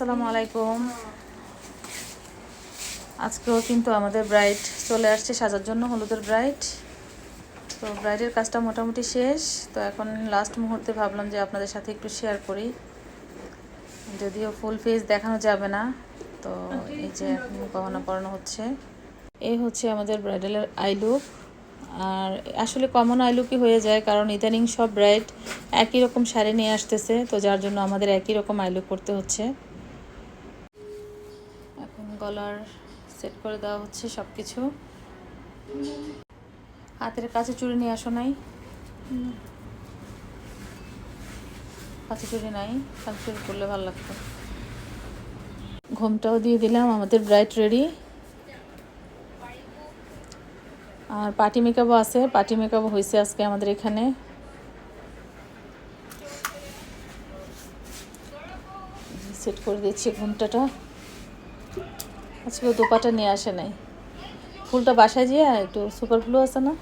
আসসালামু আলাইকুম। আজকেও কিন্তু আমাদের ব্রাইড চলে আসছে সাজার জন্য, হলুদের ব্রাইড তো ব্রাইডের কাজটা মোটামুটি শেষ। তো এখন লাস্ট মুহূর্তে ভাবলাম যে আপনাদের সাথে একটু শেয়ার করি। যদিও ফুল ফেস দেখানো যাবে না, তো এই যে এখন গহনা পরানো হচ্ছে। এই হচ্ছে আমাদের ব্রাইডালের আই লুক আর আসলে কমন আই লুকই হয়ে যায়, কারণ ইদানিং সব ব্রাইড একই রকম শাড়ি নিয়ে আসতেছে। তো যার জন্য আমাদের একই রকম আই লুক করতে হচ্ছে। গলার সেট করে দেওয়া হচ্ছে সব কিছু হাতের কাছে চুড়ি নিয়ে আসো নাই? কাছে চুড়ি নাই, কাছে চুড়ি করলে ভালো লাগতো। ঘুমটাও দিয়ে দিলাম, আমাদের ব্রাইট রেডি আর পার্টি মেকআপও আছে পার্টি মেকআপও হয়েছে আজকে আমাদের এখানে। সেট করে দিচ্ছি ঘুমটাটা। আজকে দোপাটা নিয়ে আসে নাই। ফুলটা বাসায় যেয়ে একটু সুপার ফ্লু আছে না?